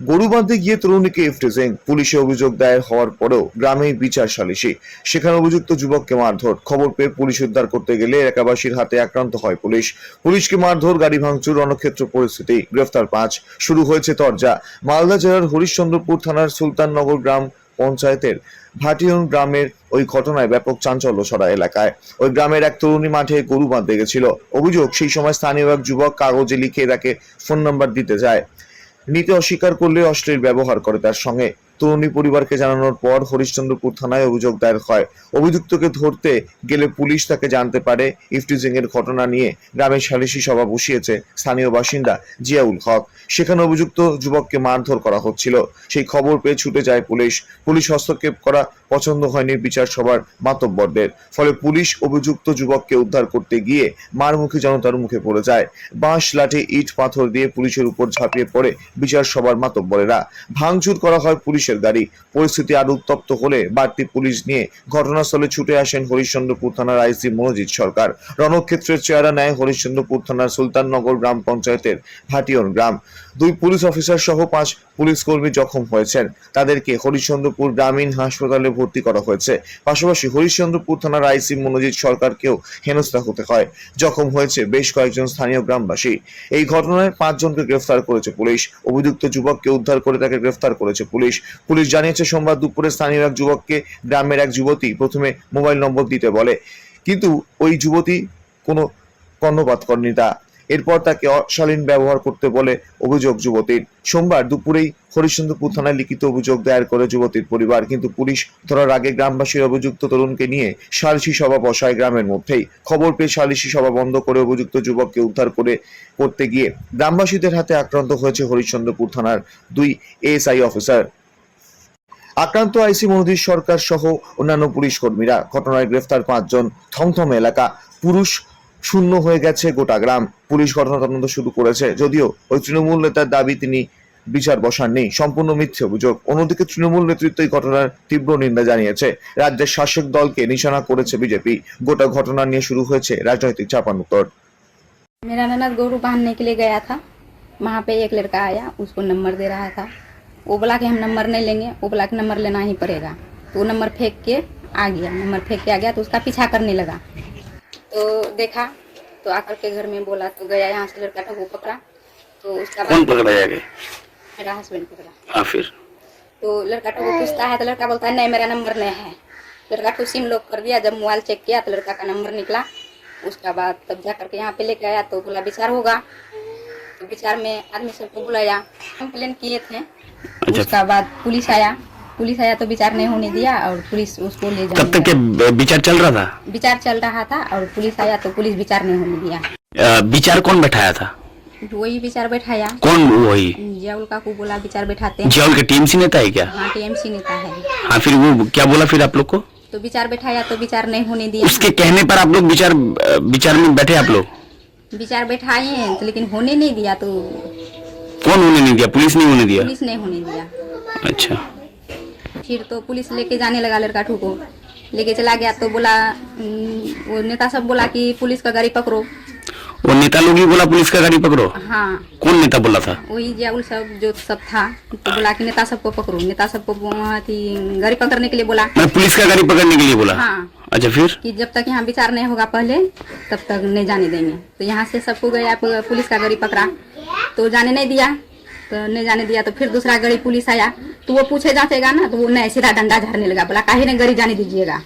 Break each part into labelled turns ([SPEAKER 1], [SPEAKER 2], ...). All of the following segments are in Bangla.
[SPEAKER 1] গরু বাঁধতে গিয়ে তরুণীকে ইফটিজিং পুলিশে অভিযোগ দায়ের হওয়ার পরেও গ্রামেই বিচার সালিশি। সেখানে অভিযুক্ত যুবককে মারধর। খবর পেয়ে পুলিশ উদ্ধার করতে গেলে এলাকাবাসীর হাতে আক্রান্ত হয় পুলিশ। পুলিশকে মারধর, গাড়ি ভাঙচুর, রণক্ষেত্র পরিস্থিতি, গ্রেফতার পাঁচ। শুরু হয়েছে তরজা। মালদা জেলার হরিশ্চন্দ্রপুর থানার সুলতাননগর গ্রাম পঞ্চায়েতের ভাটিয়ন গ্রামের ওই ঘটনায় ব্যাপক চাঞ্চল্য ছড়া এলাকায়। ওই গ্রামের এক তরুণী মাঠে গরু বাঁধতে গেছিল। অভিযোগ, সেই সময় স্থানীয় এক যুবক কাগজে লিখে তাকে ফোন নাম্বার দিতে যায়। নিতে অস্বীকার করলে অশ্লীল ব্যবহার করে তার সঙ্গে তরুণী পরিবারকে জানানোর পর হরিশ্চন্দ্রপুর থানায় অভিযোগ দায়ের হয়। অভিযুক্তকে ধরতে গেলে পুলিশ তাকে জানতে পারে ইফটিজিং এর ঘটনা নিয়ে গ্রামের সালিশি সভা বসিয়েছে স্থানীয় বাসিন্দা জিয়াউল হক। সেখানে অভিযুক্ত যুবককে মারধর করা হচ্ছিল। সেই খবর পেয়ে ছুটে যায় পুলিশ। পুলিশ হস্তক্ষেপ করা পছন্দ হয়নি বিচার সভার মাতব্বরদের। ফলে পুলিশ অভিযুক্ত যুবককে উদ্ধার করতে গিয়ে মারমুখী জনতার মুখে পড়ে যায়। বাঁশ, লাঠি, ইট, পাথর দিয়ে পুলিশের উপর ঝাঁপিয়ে পড়ে বিচার সভার মাতব্বরেরা। ভাঙচুর করা হয় পুলিশের গাড়ি পরিস্থিতি আরও উত্তপ্ত হলে বাড়তি পুলিশ নিয়ে ঘটনাস্থলে ছুটে আসেন হরিশ্চন্দ্রপুর থানার আইসি মনোজিৎ সরকার। রণক্ষেত্রের চেহারা নেয় হরিশ্চন্দ্রপুর থানার সুলতাননগর গ্রাম পঞ্চায়েতের ভাটিয়ন গ্রাম। দুই পুলিশ অফিসার সহ পাঁচ পুলিশ কর্মী জখম হয়েছেন। তাদেরকে হরিশ্চন্দ্রপুর গ্রামীণ হাসপাতালে ভর্তি করা হয়েছে। পাশাপাশি হরিশ্চন্দ্রপুর থানার আইসি মনোজিৎ সরকারকেও হেনস্থা হতে হয়। জখম হয়েছে বেশ কয়েকজন স্থানীয় গ্রামবাসী। এই ঘটনায় পাঁচজনকে গ্রেফতার করেছে পুলিশ। অভিযুক্ত যুবককে উদ্ধার করে তাকে গ্রেফতার করেছে পুলিশ। পুলিশ জানিয়েছে, সোমবার দুপুরে স্থানীয় এক যুবককে গ্রামের এক যুবতী প্রথমে মোবাইল নম্বর দিতে বলে। কিন্তু ওই যুবতী কোনো কর্ণপাত করেনি তা। এরপর তাকে অশালীন ব্যবহার করতে বলে অভিযোগ যুবতীর। সোমবার দুপুরেই হরিশ্চন্দ্রপুর থানায় লিখিত অভিযোগ দায়ের করে যুবতীর পরিবার। কিন্তু পুলিশ ধরার আগে গ্রামবাসীর অভিযুক্ত তরুণকে নিয়ে সালিশি সভা বসায় গ্রামের মধ্যেই। খবর পেয়ে সালিশি সভা বন্ধ করে অভিযুক্ত যুবককে উদ্ধার করে করতে গিয়ে গ্রামবাসীদের হাতে আক্রান্ত হয়েছে হরিশ্চন্দ্রপুর থানার দুই এএসআই অফিসার। আক্রান্ত আইসি মনোধীর সরকার সহ অন্যান্য পুলিশ কর্মীরা ঘটনায় গ্রেফতার পাঁচজন থমথম এলাকা পুরুষ শূন্য হয়ে গেছে গোটা গ্রাম পুলিশ ঘটনা তদন্ত শুরু করেছে যদিও ওই তৃণমূল নেতার দাবি তিনি বিচার বসাননি সম্পূর্ণ মিথ্যে অভিযোগ অন্যদিকে তৃণমূল নেতৃত্ব এই ঘটনার তীব্র নিন্দা জানিয়েছে রাজ্যের শাসক দলকে নিশানা করেছে বিজেপি গোটা ঘটনা নিয়ে শুরু হয়েছে রাজনৈতিক চাপানুত্তর
[SPEAKER 2] मेरा ननद गोरू बांधने के लिए गया था वहाँ पे एक लड़का आया उसको नंबर दे रहा था वो बोला कि हम नंबर नहीं लेंगे वो बोला कि नंबर लेना ही पड़ेगा। तो वो नंबर फेंक के आ गया नंबर फेंक के आ गया तो उसका पीछा करने लगा। तो देखा तो आकर के घर में बोला तो गया यहाँ से लड़का ठगू पकड़ा तो उसका
[SPEAKER 3] कौन पकड़ा
[SPEAKER 2] मेरा हस्बैंड पकड़ा।
[SPEAKER 3] हाँ फिर
[SPEAKER 2] तो लड़का ठगू पूछता है तो लड़का बोलता है नहीं मेरा नंबर नहीं है। लड़का को सिम लॉक कर दिया जब मोबाइल चेक किया तो लड़का का नंबर निकला। उसका बाद तब जा करके यहाँ पे लेके आया तो बोला विचार होगा। तो विचार में आदमी सबको बुलाया। कंप्लेन किए थे।
[SPEAKER 3] अच्छा।
[SPEAKER 2] उसका बाद पुलिस आया। पुलिस आया तो विचार नहीं होने दिया और पुलिस उसको ले
[SPEAKER 3] तब तक के विचार चल रहा था?
[SPEAKER 2] विचार चल रहा था और पुलिस आया तो पुलिस विचार नहीं होने दिया।
[SPEAKER 3] विचार कौन बैठाया था?
[SPEAKER 2] वही विचार बैठाया।
[SPEAKER 3] कौन वही?
[SPEAKER 2] जियाउल का को बोला विचार बैठाते हैं।
[SPEAKER 3] जियाउल के टीएमसी नेता है क्या?
[SPEAKER 2] हाँ टीएमसी नेता है।
[SPEAKER 3] हाँ फिर वो क्या बोला फिर आप लोग को?
[SPEAKER 2] तो विचार बैठाया तो विचार नहीं होने दिया।
[SPEAKER 3] उसके कहने पर आप लोग विचार विचार में बैठे आप लोग?
[SPEAKER 2] विचार बैठाए हैं तो लेकिन होने नहीं दिया तो
[SPEAKER 3] कौन होने नहीं दिया? पुलिस नहीं होने दिया?
[SPEAKER 2] पुलिस नहीं होने दिया।
[SPEAKER 3] अच्छा।
[SPEAKER 2] फिर तो पुलिस लेके जाने लगा लड़का ठू को लेके चला गया तो बोला "हम्म, वो नेता सब बोला कि पुलिस का गाड़ी पकड़ो।
[SPEAKER 3] वो नेता लोग ही बोला पुलिस का गाड़ी पकड़ो।
[SPEAKER 2] हाँ।
[SPEAKER 3] कौन नेता बोला था?
[SPEAKER 2] वही जियाउल सब जो सब था तो बोला कि नेता सबको पकड़ो। नेता सबको गाड़ी पकड़ने के लिए बोला।
[SPEAKER 3] मैं पुलिस का गाड़ी पकड़ने के लिए बोला?
[SPEAKER 2] हाँ।
[SPEAKER 3] अच्छा फिर?
[SPEAKER 2] कि जब तक यहाँ विचार नहीं होगा पहले तब तक नहीं जाने देंगे। तो यहाँ से सबको गया पुलिस का गाड़ी पकड़ा। तो जाने नहीं दिया। तो नहीं जाने दिया तो फिर दूसरा गाड़ी पुलिस आया। तो वो पूछे जांचेगा ना तो वो नहीं सीधा डंडा झाड़ने लगा। बोला काहे नहीं गाड़ी जाने दीजिएगा।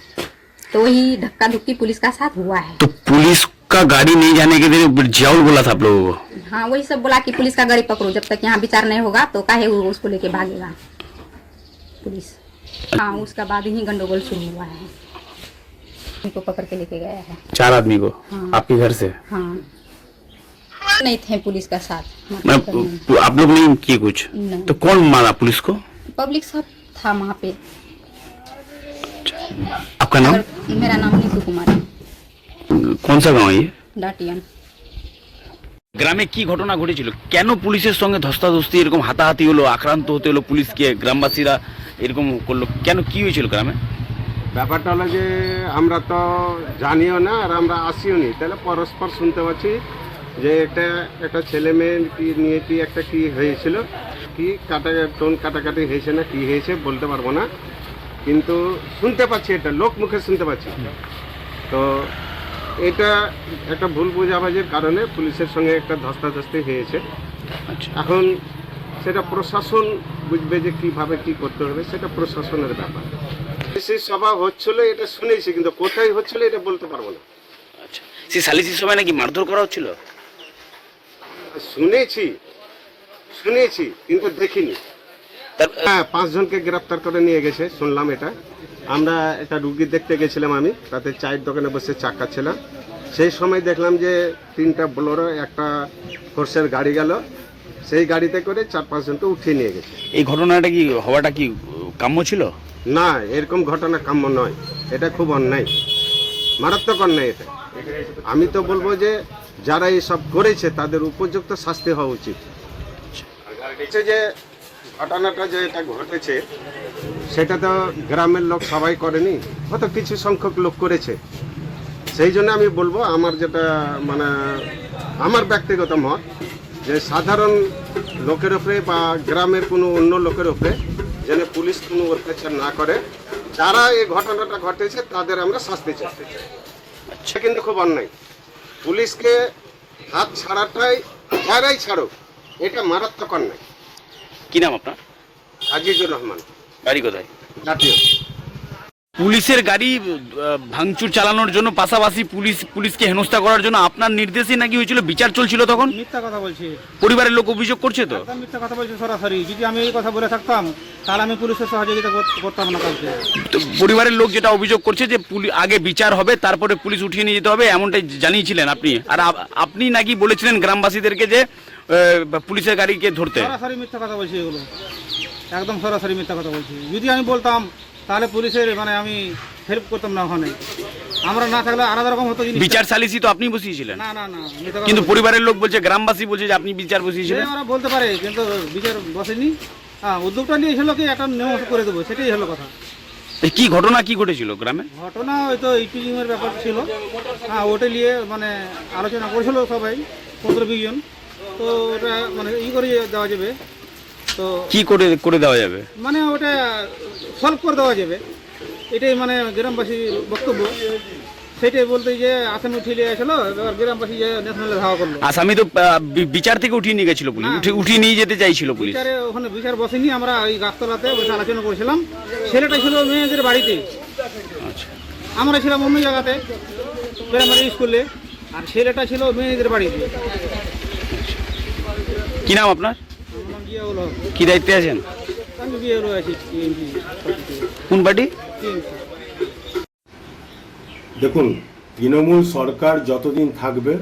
[SPEAKER 2] तो वही धक्का धुक्की पुलिस का साथ हुआ है।
[SPEAKER 3] तो पुलिस का गाड़ी नहीं जाने के लिए जियाउल बोला था आप लोगों को।
[SPEAKER 2] हाँ वही सब बोला कि पुलिस का गाड़ी पकड़ो जब तक यहाँ विचार नहीं होगा तो काहे वो उसको लेके भागेगा? पुलिस। हाँ उसका बाद ही गंडोगोल शुरू हुआ है। उनको पकड़ के लेके गया है।
[SPEAKER 3] चार आदमी को?
[SPEAKER 2] हाँ।
[SPEAKER 3] आपके घर से?
[SPEAKER 2] हाँ। नहीं थे पुलिस का साथ।
[SPEAKER 3] मैं आप लोग नहीं किए कुछ?
[SPEAKER 2] नहीं।
[SPEAKER 3] तो कौन मारा पुलिस को?
[SPEAKER 2] पब्लिक सब था वहाँ पे।
[SPEAKER 3] आपका नाम?
[SPEAKER 2] मेरा नाम नीतू कुमार
[SPEAKER 3] কোন সা গাঁও ये
[SPEAKER 2] डाटियन
[SPEAKER 3] গ্রামে কি ঘটনা ঘটেছিল কেন পুলিশের সঙ্গে ধস্তাধস্তি এরকম হাতাহাতি হলো আক্রান্ত হতে হলো পুলিশকে গ্রামবাসীরা এরকম করলো কেন কি হয়েছিল গ্রামে
[SPEAKER 4] ব্যাপারটা হলো যে আমরা তো জানিও না আর আমরা আসিও নি তাহলে পরস্পর শুনতে পাচ্ছি যে এটা একটা ছেলে মেয়ে কি নিয়ে কি একটা কি হয়েছিল কি কাটা টোন কাটাকাটি হয়েছে না কি হয়েছে বলতে পারবো না কিন্তু শুনতে পাচ্ছি এটা লোক মুখে শুনতে পাচ্ছি তো এটা একটা ভুল বোঝাবুঝির কারণে পুলিশের সঙ্গে একটা ধস্তাধস্তি হয়েছে।
[SPEAKER 3] আচ্ছা।
[SPEAKER 4] এখন সেটা প্রশাসন বুঝবে যে কীভাবে কি করতে হবে সেটা প্রশাসনের ব্যাপার। সেই সভা হচ্ছিল এটা শুনেছি কিন্তু কোথায় হচ্ছিল এটা বলতে পারব না।
[SPEAKER 3] আচ্ছা। সেই সালিসির সময় নাকি মারধর করা হচ্ছিল?
[SPEAKER 4] শুনেছি শুনেছি কিন্তু দেখিনি। হ্যাঁ পাঁচজনকে গ্রেপ্তার করে নিয়ে গেছে শুনলাম এটা। আমরা একটা রুগী দেখতে গেছিলাম আমি তাতে চায়ের দোকানে বসে চা খাচ্ছিলাম। সেই সময় দেখলাম যে তিনটা বোলোরো একটা ফোর্সের গাড়ি গেল। সেই গাড়িতে করে চার পাঁচজনকে উঠিয়ে নিয়ে গেছে।
[SPEAKER 3] এই ঘটনাটা কি হওয়াটা কি কাম্য ছিল?
[SPEAKER 4] না এরকম ঘটনা কাম্য নয়। এটা খুব অন্যায়। মারাত্মক অন্যায় এটা। আমি তো বলব যে যারা এসব করেছে তাদের উপযুক্ত শাস্তি হওয়া উচিত। যে ঘটনাটা যে এটা ঘটেছে, সেটা তো গ্রামের লোক সবাই করেনি হয়তো কিছু সংখ্যক লোক করেছে। সেই জন্য আমি বলব, আমার যেটা মানে আমার ব্যক্তিগত মত যে সাধারণ লোকের উপরে বা গ্রামের কোনো অন্য লোকের উপরে যেন পুলিশ কোনো অত্যাচার না করে, যারা এই ঘটনাটা ঘটেছে তাদের আমরা শাস্তি চাইতে চাই। আচ্ছা কিন্তু খুব অন্যায়। পুলিশকে হাত ছাড়াটাই, যারাই ছাড়ুক, এটা মারাত্মক অন্যায়।
[SPEAKER 3] কি নাম আপনার?
[SPEAKER 4] আজিজুর রহমান।
[SPEAKER 3] বাড়ি কোথায়?
[SPEAKER 4] জাতীয়।
[SPEAKER 3] পুলিশের গাড়ি ভাঙচুর চালানোর জন্য পাশাপাশি পুলিশ পুলিশকে হেনস্থা করার জন্য আপনার নির্দেশে নাকি হয়েছিল? বিচার চলছিল তখন?
[SPEAKER 5] মিথ্যা কথা বলছি।
[SPEAKER 3] পরিবারের লোক অভিযোগ করছে তো?
[SPEAKER 5] মিথ্যা কথা বলছি সরাসরি। যদি আমি এই কথা বলে থাকতাম তাহলে আমি পুলিশের সহযোগিতা করতাম না কাউকে।
[SPEAKER 3] তো পরিবারের লোক যেটা অভিযোগ করছে যে আগে বিচার হবে তারপরে পুলিশ উঠিয়ে নিয়ে যেতে হবে এমনটাই জানিয়েছিলেন আপনি। আর আপনি নাকি বলেছিলেন গ্রামবাসীদেরকে যে পুলিশের গাড়িকে ধরতে।
[SPEAKER 5] সরাসরি মিথ্যা কথা বলছি এগুলো। একদম সরাসরি মিথ্যা কথা বলছি। যদি আমি বলতাম তাহলে পুলিশের মানে আমি হেল্প করতাম না ওখানে। আমরা না থাকলে আলাদা রকম হতো
[SPEAKER 3] বিচার সালিসি তো আপনি বসিয়েছিলেন।
[SPEAKER 5] না না না
[SPEAKER 3] কিন্তু পরিবারের লোক বলছে গ্রামবাসী বলছে যে আপনি বিচার বসিয়েছিলেন।
[SPEAKER 5] ওরা বলতে পারে কিন্তু বিচার বসেনি। হ্যাঁ উদ্যোগটা নিয়েছিল কি একটা নিয়ম করে দেবো সেটাই হলো কথা।
[SPEAKER 3] কি ঘটনা কি ঘটেছিল গ্রামে?
[SPEAKER 5] ঘটনা হয়তো ইপিজিং এর ব্যাপার ছিল। হ্যাঁ ওটা নিয়ে মানে আলোচনা করেছিল সবাই পনেরো বিশ জন। তো ওটা মানে ই করে দেওয়া যাবে। তো
[SPEAKER 3] কি করে করে দেওয়া যাবে?
[SPEAKER 5] মানে ওটা সলভ করে দেওয়া যাবে। এটাই মানে গ্রামবাসীর বক্তব্য। সেটাই বলতে যে আসামি উঠিয়ে আসলো এবার গ্রামবাসী যে ন্যাশনালে ধাওয়া করল।
[SPEAKER 3] আসামি তো বিচার থেকে উঠিয়ে নিয়ে গেছিল পুলিশ। উঠে উঠিয়ে নিয়ে যেতে চাইছিল পুলিশ।
[SPEAKER 5] বিচারে ওখানে বিচার বসেনি আমরা ওই গাছতলাতে বসে আলোচনা করেছিলাম। ছেলেটা ছিল মেয়েদের বাড়িতে।
[SPEAKER 3] আচ্ছা।
[SPEAKER 5] আমরা ছিলাম অন্য জায়গাতে প্রাইমারি স্কুলে আর ছেলেটা ছিল মেয়েদের বাড়িতে।
[SPEAKER 3] কি নাম আপনার? কি দায়িত্বে আছেন? কোন পার্টি?
[SPEAKER 6] দেখুন, তৃণমূল সরকার যতদিন থাকবে,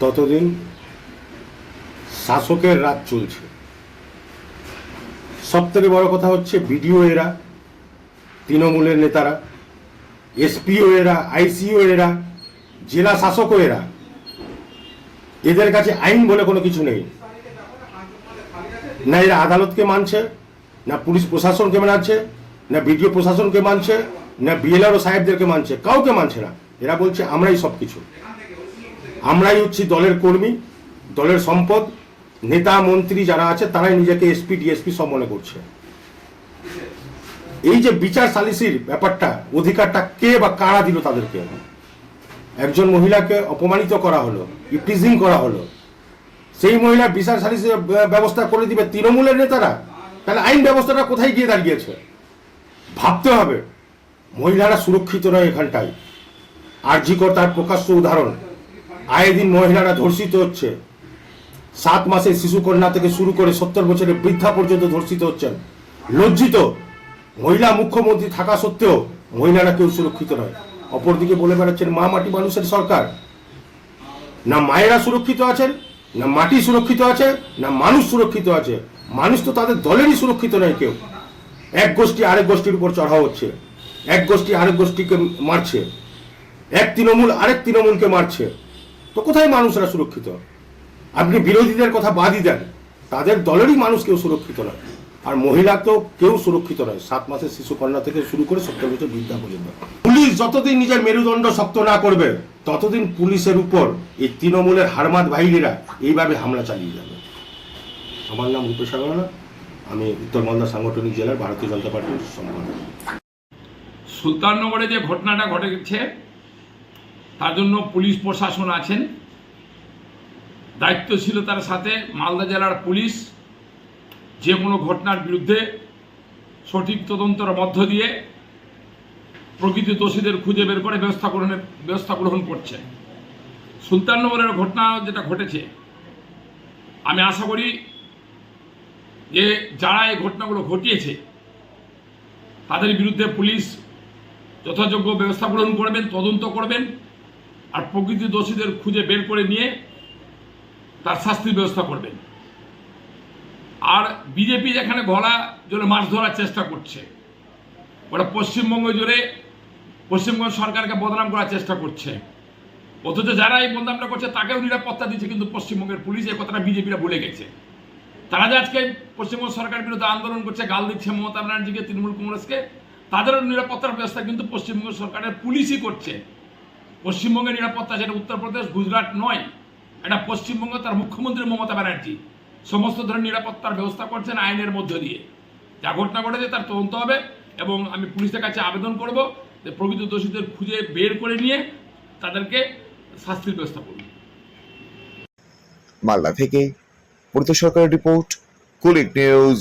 [SPEAKER 6] ততদিন শাসকের রাত চলছে। সব থেকে বড় কথা হচ্ছে বিডিও এরা, তৃণমূলের নেতারা, এসপিও এরা আইসিও এরা, জেলা শাসকও এরা। এদের কাছে আইন বলে কোনো কিছু নেই। না এরা আদালতকে মানছে, না পুলিশ প্রশাসনকে মানছে, না বিডিও প্রশাসনকে মানছে, না বিএলআরও সাহেবদেরকে মানছে, কাউকে মানছে না। এরা বলছে, আমরাই সব কিছু আমরাই হচ্ছি দলের কর্মী, দলের সম্পদ। নেতা, মন্ত্রী যারা আছে, তারাই নিজেকে এসপি, ডিএসপি সব মনে করছে। এই যে বিচার সালিসির ব্যাপারটা, অধিকারটা কে বা কারা দিল তাদেরকে? একজন মহিলাকে অপমানিত করা হলো ইপ্রিজিং করা হলো। সেই মহিলা বিচার সালিসের ব্যবস্থা করে দিবে তৃণমূলের নেতারা? তাহলে আইন ব্যবস্থাটা কোথায় গিয়ে দাঁড়িয়েছে? ভাবতে হবে। মহিলারা সুরক্ষিত নয় এখানটায়। আরজিকর তার প্রকাশ্য উদাহরণ। আয়ে দিন মহিলারা ধর্ষিত হচ্ছে। সাত মাসের শিশুকন্যা থেকে শুরু করে সত্তর বছরের বৃদ্ধা পর্যন্ত ধর্ষিত হচ্ছেন। লজ্জিত। মহিলা মুখ্যমন্ত্রী থাকা সত্ত্বেও মহিলারা কেউ সুরক্ষিত নয়। অপরদিকে বলে বেড়াচ্ছেন, মা মাটি মানুষের সরকার। না মায়েরা সুরক্ষিত আছেন, না মাটি সুরক্ষিত আছে, না মানুষ সুরক্ষিত আছে। মানুষ তো তাদের দলেরই সুরক্ষিত নয় কেউ। এক গোষ্ঠী আরেক গোষ্ঠীর উপর চড়াও হচ্ছে। এক গোষ্ঠী আরেক গোষ্ঠীকে মারছে। এক তৃণমূল আরেক তৃণমূলকে মারছে। তো কোথায় মানুষরা সুরক্ষিত? আপনি বিরোধীদের কথা বাদই দেন। তাদের দলেরই মানুষ কেউ সুরক্ষিত নয়। আর মহিলা তো কেউ সুরক্ষিত নয়। সাত মাসের শিশু কন্যা থেকে শুরু করে সত্তর বছর বৃদ্ধা পর্যন্ত। পুলিশ যতদিন নিজের মেরুদণ্ড শক্ত না করবে, ততদিন পুলিশের উপর এই তৃণমূলের হারমাত বাহিনীরা এইভাবে হামলা চালিয়ে যাবে। আমার নাম রূপেশ আগরওয়ালা আমি উত্তর মালদা সাংগঠনিক জেলার ভারতীয় জনতা পার্টির সম্পাদক।
[SPEAKER 7] সুলতাননগরে যে ঘটনাটা ঘটেছে, তার জন্য পুলিশ প্রশাসন আছেন। দায়িত্বশীলতার সাথে মালদা জেলার পুলিশ যে কোনো ঘটনার বিরুদ্ধে সঠিক তদন্তের মধ্য দিয়ে প্রকৃত দোষীদের খুঁজে বের করে ব্যবস্থা গ্রহণের, ব্যবস্থা গ্রহণ করছে। সুলতাননগরের ঘটনা যেটা ঘটেছে, আমি আশা করি যে যারা এই ঘটনাগুলো ঘটিয়েছে, তাদের বিরুদ্ধে পুলিশ যথাযোগ্য ব্যবস্থা গ্রহণ করবেন, তদন্ত করবেন, আর প্রকৃতি দোষীদের খুঁজে বের করে নিয়ে তার শাস্তির ব্যবস্থা করবেন। আর বিজেপি যেখানে গলা জোরে মাছ ধরার চেষ্টা করছে ওরা পশ্চিমবঙ্গ জুড়ে পশ্চিমবঙ্গ সরকারকে বদনাম করার চেষ্টা করছে। অথচ যারা এই বদনামটা করছে, তাকেও নিরাপত্তা দিচ্ছে, কিন্তু পশ্চিমবঙ্গের পুলিশ এই কথাটা বিজেপিরা ভুলে গেছে। তারা যে আজকে পশ্চিমবঙ্গ সরকারের বিরুদ্ধে আন্দোলন করছে, গাল দিচ্ছে মমতা ব্যানার্জিকে, তৃণমূল কংগ্রেসকে, তাদেরও নিরাপত্তার ব্যবস্থা কিন্তু পশ্চিমবঙ্গ সরকারের পুলিশই করছে। পশ্চিমবঙ্গের নিরাপত্তা সেটা উত্তরপ্রদেশ, গুজরাট নয়, এটা পশ্চিমবঙ্গ তার মুখ্যমন্ত্রী মমতা ব্যানার্জি। সমস্ত ধরনের নিরাপত্তার ব্যবস্থা করছেন আইনের মধ্য দিয়ে। যা ঘটনা ঘটেছে তার তদন্ত হবে এবং আমি পুলিশের কাছে আবেদন করব যে প্রকৃত দোষীদের খুঁজে বের করে নিয়ে তাদেরকে শাস্তির ব্যবস্থা করব।
[SPEAKER 1] মালদা থেকে পরিত সরকারের রিপোর্ট, কুলিক নিউজ।